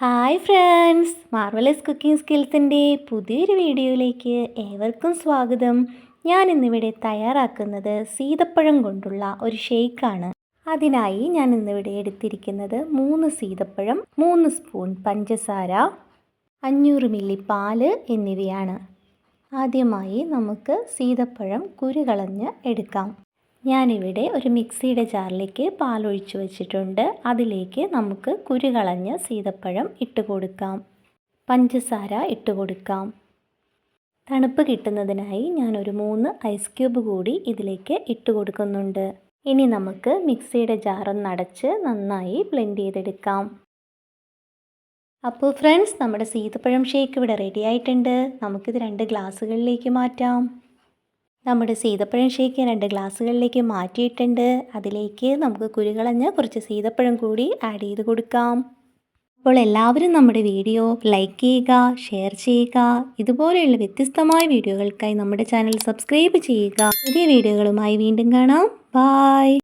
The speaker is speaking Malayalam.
ഹായ് ഫ്രണ്ട്സ് മാർവലസ് കുക്കിംഗ് സ്കിൽസിന്റെ പുതിയൊരു വീഡിയോയിലേക്ക് ഏവർക്കും സ്വാഗതം. ഞാൻ ഇന്നിവിടെ തയ്യാറാക്കുന്നത് സീതപ്പഴം കൊണ്ടുള്ള ഒരു ഷേക്കാണ്. അതിനായി ഞാൻ ഇന്നിവിടെ എടുത്തിരിക്കുന്നത് മൂന്ന് സീതപ്പഴം മൂന്ന് സ്പൂൺ പഞ്ചസാര അഞ്ഞൂറ് മില്ലി പാൽ എന്നിവയാണ്. ആദ്യമായി നമുക്ക് സീതപ്പഴം കുരുകളഞ്ഞ് എടുക്കാം. ഞാനിവിടെ ഒരു മിക്സിയുടെ ജാറിലേക്ക് പാലൊഴിച്ച് വെച്ചിട്ടുണ്ട്. അതിലേക്ക് നമുക്ക് കുരുകളഞ്ഞ സീതപ്പഴം ഇട്ട് കൊടുക്കാം. പഞ്ചസാര ഇട്ട് കൊടുക്കാം. തണുപ്പ് കിട്ടുന്നതിനായി ഞാനൊരു മൂന്ന് ഐസ് ക്യൂബ് കൂടി ഇതിലേക്ക് ഇട്ട് കൊടുക്കുന്നുണ്ട്. ഇനി നമുക്ക് മിക്സിയുടെ ജാറൊന്ന് അടച്ച് നന്നായി ബ്ലെൻഡ് ചെയ്തെടുക്കാം. അപ്പോൾ ഫ്രണ്ട്സ് നമ്മുടെ സീതപ്പഴം ഷേക്ക് ഇവിടെ റെഡി ആയിട്ടുണ്ട്. നമുക്കിത് രണ്ട് ഗ്ലാസ്സുകളിലേക്ക് മാറ്റാം. നമ്മുടെ സീതപ്പഴം ഷേക്ക് രണ്ട് ഗ്ലാസ്സുകളിലേക്ക് മാറ്റിയിട്ടുണ്ട്. അതിലേക്ക് നമുക്ക് കുരുകളഞ്ഞ് കുറച്ച് സീതപ്പഴം കൂടി ആഡ് ചെയ്ത് കൊടുക്കാം. അപ്പോൾ എല്ലാവരും നമ്മുടെ വീഡിയോ ലൈക്ക് ചെയ്യുക ഷെയർ ചെയ്യുക ഇതുപോലെയുള്ള വ്യത്യസ്തമായ വീഡിയോകൾക്കായി നമ്മുടെ ചാനൽ സബ്സ്ക്രൈബ് ചെയ്യുക. പുതിയ വീഡിയോകളുമായി വീണ്ടും കാണാം. ബായ്